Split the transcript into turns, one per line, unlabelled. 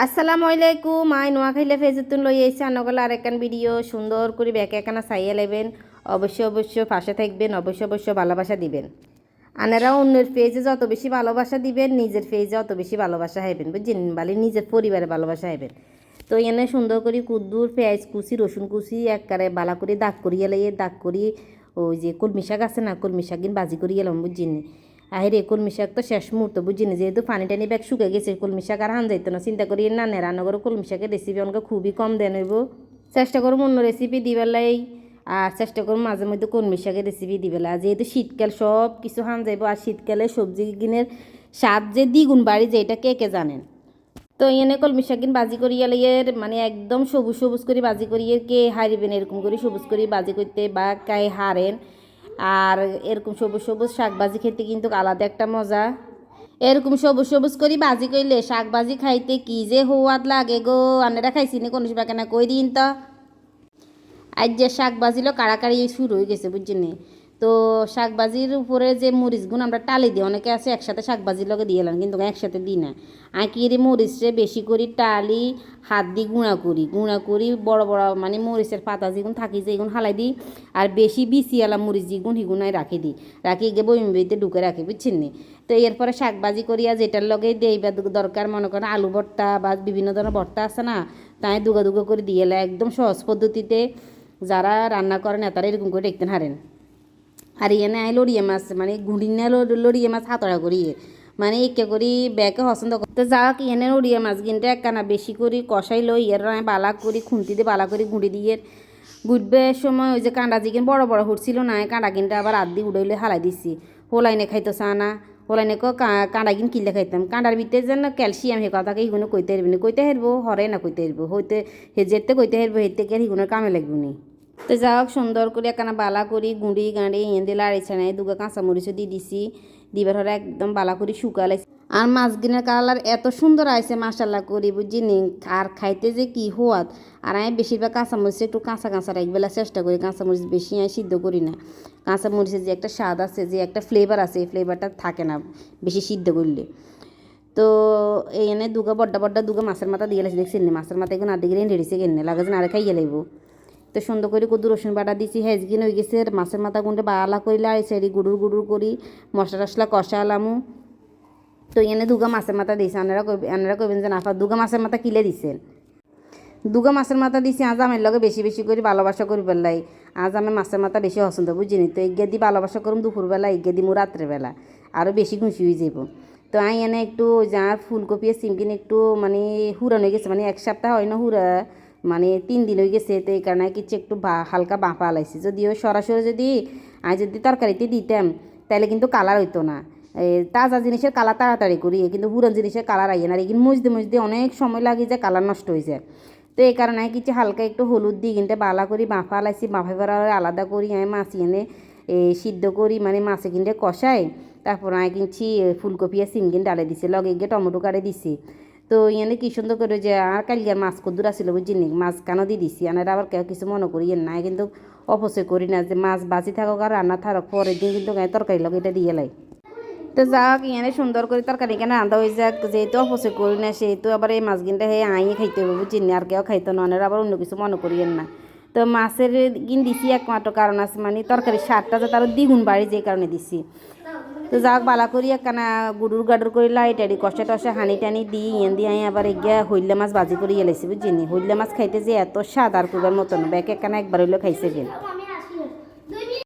আসসালামু আলাইকুম, আই নোয়াখাইলে ফেজুতুন লই এসে আনগল আর ভিডিও, সুন্দর করে ব্যাকে একখানা সাইয়া লেবেন অবশ্যই অবশ্যই পাশে থাকবেন, অবশ্যই অবশ্যই ভালোবাসা দিবেন। আনারা অন্যের পেজে যত বেশি ভালোবাসা দিবেন, নিজের পেজে অত বেশি ভালোবাসা হাইবেন। বুঝছেন? বালি নিজের পরিবারে ভালোবাসা হাইবেন। তো এনে সুন্দর করে কুদ্দুর, পেঁয়াজ কুচি, রসুন কুচি একবারে বালা করে দাগ করিয়ে লাইয়ে, দাগ করি ওই যে কলমি শাক আছে না, কলমি শাকিন বাজি করিয়ে এলাম বুঝছেন? আহেরে কলমি শাক তো শেষ মুহূর্ত বুঝিনি, যেহেতু পানি টানি ব্যাগ শুকে গেছে কলমি শাক আর হান যাইতো না। চিন্তা করি না নে রান্না করে কলমি শাকের রেসিপি আমাকে খুবই কম দেন হইব। চেষ্টা করুম অন্য রেসিপি দিবেলাই আর চেষ্টা করুম মাঝে মধ্যে কলমি শাকের রেসিপি দিবেলা যেহেতু শীতকাল সব কিছু হান যাইব, আর শীতকালে সবজি কিনের স্বাদ যে দ্বিগুণ বাড়ি যে এটা কে কে জানেন? তো এনে কলমি শাকিন বাজি করিয়া লইয়ের মানে একদম সবুজ সবুজ করে বাজি করিয়ে কে হারিবেন এরকম করে সবুজ করে বাজি করতে বা কাই হারেন। আর এরকম সবুজ সবুজ শাক ভাজি খেতে কিন্তু আলাদা একটা মজা। এরকম সবুজ সবুজ করি বাজি করলে শাক ভাজি খাইতে কি যে হওয়াত লাগে গো। আনেরা খাইছি নি, কোনো সময় কেনা কই দিন তো। আজ যে শাক বাজিলো কাড়াকাড়ি শুরু হয়ে গেছে, বুঝছেন তো শাকবাজির উপরে যে মরিচগুলো আমরা টালি দিই, অনেকে আছে একসাথে শাকবাজির লগে দিয়ে এলাম কিন্তু একসাথে দিই না। আঁকি রে মরিচে বেশি করি টালি, হাত দিয়ে গুঁড়া করি। গুঁড়া করি বড় বড় মানে মরিচের পাতা যেগুন থাকি যেগুন হালাই দিই, আর বেশি বিসি আলা মরিচ যেগুন হিগুনাই রাখি দিই। রাখি গিয়ে বইমি বইতে ঢুকে রাখি, বুঝছেন নি? তো এরপরে শাক ভাজি করিয়া যেটার লগে দেইবা দরকার মনে করেন আলু ভর্তা বা বিভিন্ন ধরনের ভর্তা আছে না, তাই দুগা দুগা করে দিয়ে এলা একদম সহজ পদ্ধতিতে যারা রান্না করেন তারা এরকম করে দেখতেন হারেন। আর এনে আই লড়িয়ে মাছ মানে গুঁড়িনে লড়িয়ে মাছ হাতড়া করিয়ে মানে একে করি ব্যাকে পছন্দ করতে যাক, এনে লড়িয়ে মাছ কিনতে একখানা বেশি করি কষাই লই এর আমি বালা করি খুন্তি দিয়ে বালা করি গুঁড়ি দিয়ে। গুটবে সময় ওই যে কাঁডা জিগিন বড় বড় হচ্ছিল না কাঁডা কিনতে আবার আদি উড়াইলে হালাই দিছি। হোলাইনে খাইতো চা না হোলাইনে ক কাঁডা কিন কিনলে খাইতাম। কাঁডার ভিতরে যেন ক্যালসিয়াম হে কথাকে হিগুনে কইতে হারবি কইতে হারবো হরে না কইতে হারবো হইতে হে যেতে কইতে হারবো হেতে কে হিগুনের কামে লাগবো নি? তো যা হোক, সুন্দর করে একখানা বালা করি, গুঁড়ি, গাঁড়ি ইয়ে দিলে আর নাই দুগা কাঁচামরিচও দিয়ে দিছি। দিবার হরে একদম বালা করে শুকালাইছি আর মাছগিনের কালার এত সুন্দর আইছে মাসাল্লাহ করি বুঝি নি। আর খাইতে যে কি হওয়াত আর আমি বেশিরভাগ কাঁচামরিচ একটু কাঁচা কাঁচা রাখবেলা চেষ্টা করি। কাঁচামরিচ বেশি আমি সিদ্ধ করি না। কাঁচা কাঁচামরিচের যে একটা স্বাদ আছে, যে একটা ফ্লেভার আছে, এই ফ্লেভারটা থাকে না বেশি সিদ্ধ করলে। তো এনে দুগা বড্ডা বড্ডা দুগা মাছের মাথা দিয়ে লাগছে। দেখছেন মাছের মাথা এখন আদি গেলে রেড়িছে কেনে? লাগে আরে খাইয়ে লাগবো। তো সুন্দর করে কদু রসুন বাটা দিছি, হেজগিন হয়ে গেছে মাছের মাথা গুঁড়ে বালা করিলে আর সেরি গুড়ুর গুড়ুর করি, মশলা টসলা কষালামু। তো এনে দুগা মাছের মাথা দিছে, আনারা আনারা কইবেন যে নাফা দুগা মাছের মাথা কিলে দিছেন দুগা মাছের মাথা দিছি, আজ আমার লগে বেশি বেশি করে ভালোবাসা করি পেলাই আজ আমি মাছের মাথা বেশি পছন্দ, বুঝিনি? তো এগিয়ে দি ভালোবাসা করুম দুপুরবেলা এগিয়ে দিমু রাত্রেবেলা আরও বেশি খুশি হয়ে যাব তো আমি এনে একটু যার ফুলকপি সিমকিন একটু মানে হুরানো গেছে মানে এক সপ্তাহ হয় না হুরা মানে তিন দিন হয়ে গেছে তো, এই কারণে কিছু একটু হালকা বাঁপা লাইছি যদিও সরাসরি যদি আমি যদি তরকারিতে দিতাম, তাহলে কিন্তু কালার হইতো না। তাজা জিনিসের কালার তাড়াতাড়ি করি, কিন্তু পুরান জিনিসের কালার আইয়ে না কিন্তু মুজতে মুজতে অনেক সময় লাগে যে কালার নষ্ট হয়ে যায়। তো এই কারণে কিছু হালকা একটু হলুদ দিই কিন্তু বালা করি বাঁফা লাইছি বাঁফা করা আলাদা করি, আমি মাছ এনে সিদ্ধ করি মানে মাছে কিনতে কষাই। তারপর আমি কিনছি ফুলকপি আর সিম কিন ডালে দিছি, লগে গিয়ে টমেটো কাটে দিছি। তো ইয়ানে কি সুন্দর করে যে আর কালিয়ার মাছ কদ্দুর আসছিল বুঝছি নি? মাছ কেন দিয়ে দিছি। আনার আবার কেউ কিছু মনে করি না কিন্তু অপচয় করি না যে মাছ বাজি থাকুক আর রান্না থাকুক, পরের দিন কিন্তু তরকারি লগে এটা দিয়ে লাই। তো যাক, ইয়ানে সুন্দর করে তরকারি কেন রান্ধা হয়ে যাক, যেহেতু অপচয় করি না, সেহেতু আবার এই মাছ কিনতে হে আইয়ে খাইতে হবে বুঝছি আর কেউ খাইতো না আবার অন্য কিছু মনে করিয়েন না। তো মাছের গিন দিছি একমাত্র কারণ আছে মানে তরকারি স্বাদটা যে তার দ্বিগুণ বাড়ি যে কারণে দিছি। তো যাক, বালা করি একখানা গুড়ুর গাডুর করে লাই টাড়ি কষ্টে টসে হানি টানি দিই, ইয়ান দিয়ে আবার এগিয়া হইলে মাছ বাজি করে এলাইছি বুঝিনি হইলে মাছ খাইতে যে এত স্বাদ আর কুবার মতন, ব্যাগ একখানা একবার হইলেও খাইছে গেল